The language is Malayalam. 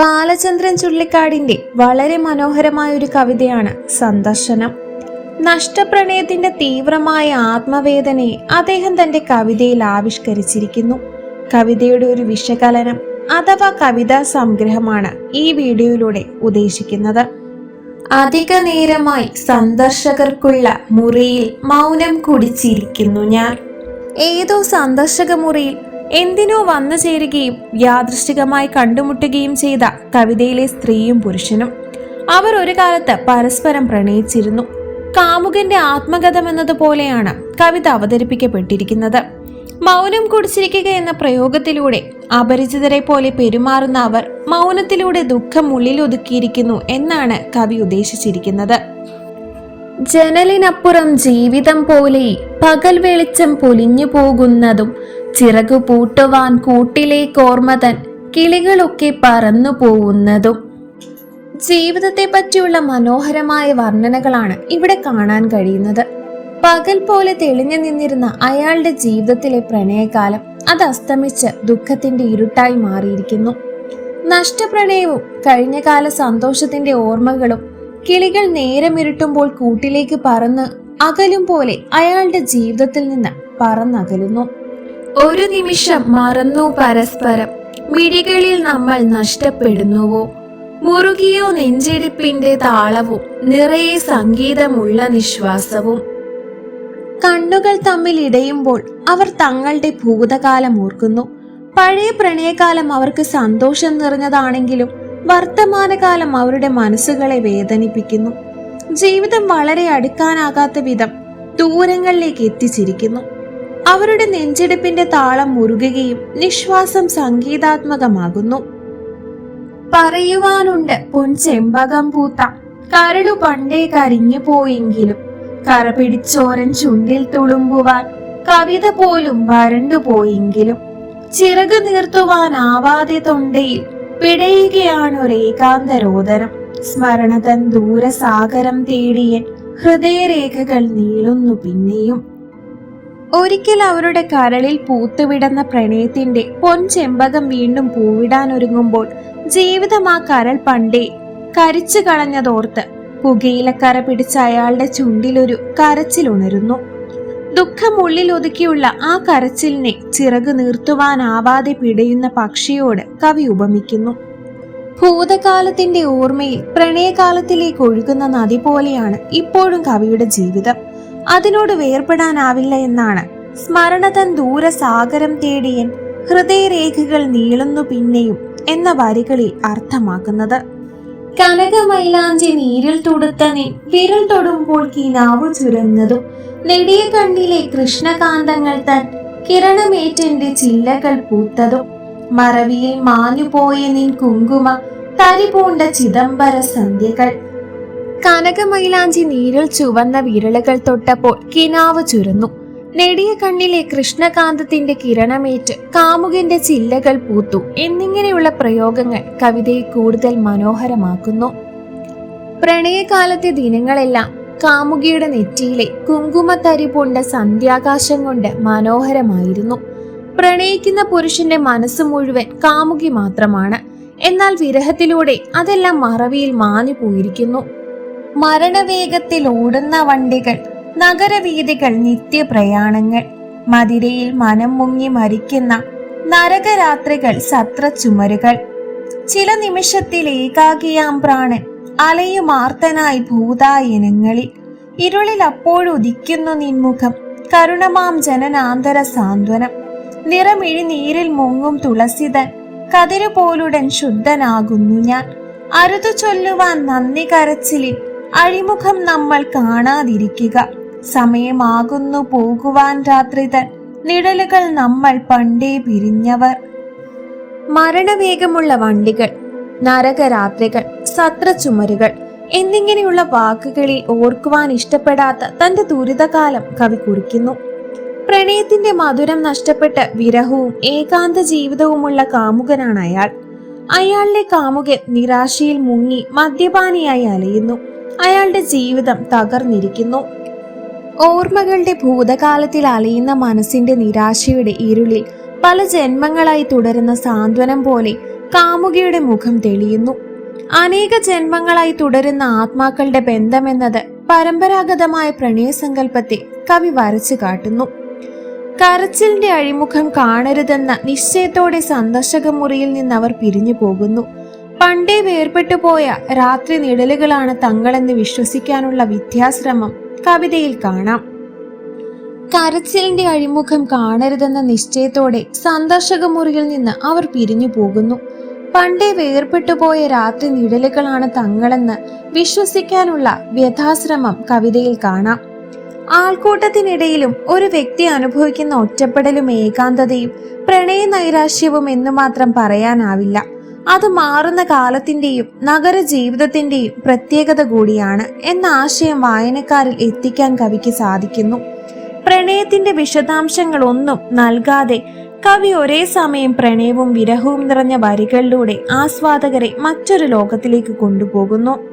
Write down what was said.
ബാലചന്ദ്രൻ ചുള്ളിക്കാടിന്റെ വളരെ മനോഹരമായ ഒരു കവിതയാണ് സന്ദർശനം. നഷ്ടപ്രണയത്തിന്റെ തീവ്രമായ ആത്മവേദനയെ അദ്ദേഹം തന്റെ കവിതയിൽ ആവിഷ്കരിച്ചിരിക്കുന്നു. കവിതയുടെ ഒരു വിശകലനം അഥവാ കവിതാ സംഗ്രഹമാണ് ഈ വീഡിയോയിലൂടെ ഉദ്ദേശിക്കുന്നത്. അധിക നേരമായി സന്ദർശകർക്കുള്ള മുറിയിൽ മൗനം കുടിച്ചിരിക്കുന്നു ഞാൻ. ഏതോ സന്ദർശക മുറിയിൽ എന്തിനോ വന്നു ചേരുകയും യാദൃശ്ചികമായി കണ്ടുമുട്ടുകയും ചെയ്ത കവിതയിലെ സ്ത്രീയും പുരുഷനും അവർ ഒരു കാലത്ത് പരസ്പരം പ്രണയിച്ചിരുന്നു. കാമുകന്റെ ആത്മകഥം എന്നതുപോലെയാണ് കവിത അവതരിപ്പിക്കപ്പെട്ടിരിക്കുന്നത്. മൗനം കുടിച്ചിരിക്കുക എന്ന പ്രയോഗത്തിലൂടെ അപരിചിതരെ പോലെ പെരുമാറുന്ന അവർ മൗനത്തിലൂടെ ദുഃഖം ഉള്ളിൽ ഒതുക്കിയിരിക്കുന്നു എന്നാണ് കവി ഉദ്ദേശിച്ചിരിക്കുന്നത്. ജനലിനപ്പുറം ജീവിതം പോലെ പകൽ വെളിച്ചം പൊലിഞ്ഞു പോകുന്നതും ചിറകു പൂട്ടുവാൻ കൂട്ടിലേക്കോർമ്മ തൻ കിളികളൊക്കെ പറന്നു പോകുന്നതും. ജീവിതത്തെ പറ്റിയുള്ള മനോഹരമായ വർണനകളാണ് ഇവിടെ കാണാൻ കഴിയുന്നത്. പകൽ പോലെ തെളിഞ്ഞു നിന്നിരുന്ന അയാളുടെ ജീവിതത്തിലെ പ്രണയകാലം അത് അസ്തമിച്ച് ദുഃഖത്തിന്റെ ഇരുട്ടായി മാറിയിരിക്കുന്നു. നഷ്ടപ്രണയവും കഴിഞ്ഞകാല സന്തോഷത്തിന്റെ ഓർമ്മകളും കിളികൾ നേരമിരുട്ടുമ്പോൾ കൂട്ടിലേക്ക് പറന്ന് അകലും പോലെ അയാളുടെ ജീവിതത്തിൽ നിന്ന് പറന്നകലുന്നു. ഒരു നിമിഷം മറന്നു പരസ്പരം. മിഴികളിൽ നമ്മൾ നഷ്ടപ്പെടുന്നുവോ? മുറുകിയോ നെഞ്ചിടിപ്പിന്റെ താളവും നിറയെ സംഗീതമുള്ള നിശ്വാസവും. കണ്ണുകൾ തമ്മിൽ ഇടയുമ്പോൾ അവർ തങ്ങളുടെ ഭൂതകാലം ഓർക്കുന്നു. പഴയ പ്രണയകാലം അവർക്ക് സന്തോഷം നിറഞ്ഞതാണെങ്കിലും വർത്തമാനകാലം അവരുടെ മനസ്സുകളെ വേദനിപ്പിക്കുന്നു. ജീവിതം വളരെ അടുക്കാനാകാത്ത വിധം ദൂരങ്ങളിലേക്ക് എത്തിച്ചിരിക്കുന്നു. അവരുടെ നെഞ്ചെടുപ്പിന്റെ താളം മുറുകുകയും നിശ്വാസം സംഗീതാത്മകമാകുന്നു. പറയുവാനുണ്ട് പൊൻചെമ്പകം പൂത്ത. കരടു പണ്ടേ കരിഞ്ഞു പോയെങ്കിലും കറ പിടിച്ചോരൻ ചുണ്ടിൽ തുളുമ്പുവാൻ കവിത പോലും വരണ്ടു പോയെങ്കിലും ചിറക് നീർത്തുവാനാവാതെ തൊണ്ടയിൽ പിടയുകയാണൊരേകാന്ത രോദനം സ്മരണതൻ ദൂരസാഗരം തേടിയൻ ഹൃദയരേഖകൾ നീളുന്നു പിന്നെയും. ഒരിക്കൽ അവരുടെ കരളിൽ പൂത്തുവിടുന്ന പ്രണയത്തിന്റെ പൊൻചെമ്പകം വീണ്ടും പൂവിടാനൊരുങ്ങുമ്പോൾ ജീവിതം ആ കരൾ പണ്ടേ കരിച്ചു കളഞ്ഞതോർത്ത് പുകയിലക്കര പിടിച്ച അയാളുടെ ചുണ്ടിലൊരു കരച്ചിൽ ഉണരുന്നു. ദുഃഖം ഉള്ളിൽ ഒതുക്കിയുള്ള ആ കരച്ചിലിനെ ചിറക് നീർത്തുവാനാവാതെ പിടയുന്ന പക്ഷിയോട് കവി ഉപമിക്കുന്നു. ഭൂതകാലത്തിന്റെ ഓർമ്മയിൽ പ്രണയകാലത്തിലേക്ക് ഒഴുകുന്ന നദി പോലെയാണ് ഇപ്പോഴും കവിയുടെ ജീവിതം. അതിനോട് വേർപെടാനാവില്ല എന്നാണ്. സ്മരണതൻ ദൂരസാഗരം തേടിയൻ ഹൃദയരേഖകൾ നീളുന്നു പിന്നെയും എന്ന വരികളിൽ അർത്ഥമാക്കുന്നത്. കനകമൈലാഞ്ചി നീരിൽ തുടുത്തനെ വിരൽ തൊടുമ്പോൾ കിനാവ് ചുരന്നതും നെടിയ കണ്ണിലെ കൃഷ്ണകാന്തങ്ങൾ തൻ കിരണമേറ്റെന്റെ ചില്ലകൾ പൂത്തതും മറവിയിൽ മാഞ്ഞുപോയ നിൻ കുങ്കുമ തരിപൂണ്ട ചിദംബര സന്ധ്യകൾ. കനകമൈലാഞ്ചി നീരൽ ചുവന്ന വിരലുകൾ തൊട്ടപ്പോൾ കിനാവ് ചുരുന്നു. നെടിയ കണ്ണിലെ കൃഷ്ണകാന്തത്തിന്റെ കിരണമേറ്റ് കാമുകന്റെ ചില്ലകൾ പൂത്തു. എന്നിങ്ങനെയുള്ള പ്രയോഗങ്ങൾ കവിതയെ കൂടുതൽ മനോഹരമാക്കുന്നു. പ്രണയകാലത്തെ ദിനങ്ങളെല്ലാം കാമുകിയുടെ നെറ്റിയിലെ കുങ്കുമത്തരി പൊണ്ട സന്ധ്യാകാശം കൊണ്ട് മനോഹരമായിരുന്നു. പ്രണയിക്കുന്ന പുരുഷന്റെ മനസ്സ് മുഴുവൻ കാമുകി മാത്രമാണ്. എന്നാൽ വിരഹത്തിലൂടെ അതെല്ലാം മറവിയിൽ മാഞ്ഞു പോയിരിക്കുന്നു മരണവേഗത്തിൽ ഓടുന്ന വണ്ടികൾ നഗരവീതികൾ നിത്യപ്രയാണങ്ങൾ. മതിരയിൽ മനം മുങ്ങി മരിക്കുന്ന നരകരാത്രികൾ സത്രച്ചുമരുകൾ ചില നിമിഷത്തിൽ ഏകാകിയാം പ്രാണൻ അലയുമാർത്തനായി ഭൂതായനങ്ങളിൽ. ഇരുളിൽ അപ്പോഴുദിക്കുന്നു നിൻമുഖം കരുണമാം ജനനാന്തര സാന്ത്വനം. നിറമിഴി നീരിൽ മുങ്ങും തുളസിതൻ കതിരുപോലുടൻ ശുദ്ധനാകുന്നു ഞാൻ. അരുതു ചൊല്ലുവാൻ നന്ദി കരച്ചിലിൽ അഴിമുഖം നമ്മൾ കാണാതിരിക്കുക. സമയമാകുന്നു പോകുവാൻ രാത്രിതൻ. നിഴലുകൾ നമ്മൾ പണ്ടേ പിരിഞ്ഞവർ. മരണവേഗമുള്ള വണ്ടികൾ നരകരാത്രികൾ സത്രച്ചുമരുകൾ എന്നിങ്ങനെയുള്ള വാക്കുകളിൽ ഓർക്കുവാൻ ഇഷ്ടപ്പെടാത്ത തന്റെ ദുരിതകാലം കവി കുറിക്കുന്നു. പ്രണയത്തിന്റെ മധുരം നഷ്ടപ്പെട്ട് വിരഹവും ഏകാന്ത ജീവിതവുമുള്ള കാമുകനാണ് അയാൾ. അയാളിലെ കാമുകൻ നിരാശയിൽ മുങ്ങി മദ്യപാനിയായി അലയുന്നു. അയാളുടെ ജീവിതം തകർന്നിരിക്കുന്നു. ഓർമ്മകളുടെ ഭൂതകാലത്തിൽ അലയുന്ന മനസ്സിന്റെ നിരാശയുടെ ഇരുളിൽ പല ജന്മങ്ങളായി തുടരുന്ന സാന്ത്വനം പോലെ കാമുകിയുടെ മുഖം തെളിയുന്നു. അനേക ജന്മങ്ങളായി തുടരുന്ന ആത്മാക്കളുടെ ബന്ധമെന്നത് പരമ്പരാഗതമായ പ്രണയസങ്കല്പത്തെ കവി വരച്ചു കാട്ടുന്നു. കരച്ചിലിന്റെ അഴിമുഖം കാണരുതെന്ന നിശ്ചയത്തോടെ സന്ദർശക മുറിയിൽ നിന്ന് അവർ പിരിഞ്ഞു പോകുന്നു. പണ്ടേ വേർപെട്ടു പോയ രാത്രി നിഴലുകളാണ് തങ്ങളെന്ന് വിശ്വസിക്കാനുള്ള വിദ്യാശ്രമം കവിതയിൽ കാണാം. കരച്ചിലിന്റെ അഴിമുഖം കാണരുതെന്ന നിശ്ചയത്തോടെ സന്ദർശക മുറിയിൽ നിന്ന് അവർ പിരിഞ്ഞു പോകുന്നു. പണ്ടേ വേർപെട്ടു പോയ രാത്രി നിഴലുകളാണ് തങ്ങളെന്ന് വിശ്വസിക്കാനുള്ള വ്യഥാശ്രമം കവിതയിൽ കാണാം. ആൾക്കൂട്ടത്തിനിടയിലും ഒരു വ്യക്തി അനുഭവിക്കുന്ന ഒറ്റപ്പെടലും ഏകാന്തതയും പ്രണയ നൈരാശ്യവും എന്ന് മാത്രം പറയാനാവില്ല. അത് മാറുന്ന കാലത്തിന്റെയും നഗര ജീവിതത്തിന്റെയും പ്രത്യേകത കൂടിയാണ് എന്ന ആശയം വായനക്കാരിൽ എത്തിക്കാൻ കവിക്ക് സാധിക്കുന്നു. പ്രണയത്തിന്റെ വിശദാംശങ്ങളൊന്നും നൽകാതെ കവി ഒരേ സമയം പ്രണയവും വിരഹവും നിറഞ്ഞ വരികളിലൂടെ ആസ്വാദകരെ മറ്റൊരു ലോകത്തിലേക്ക് കൊണ്ടുപോകുന്നു.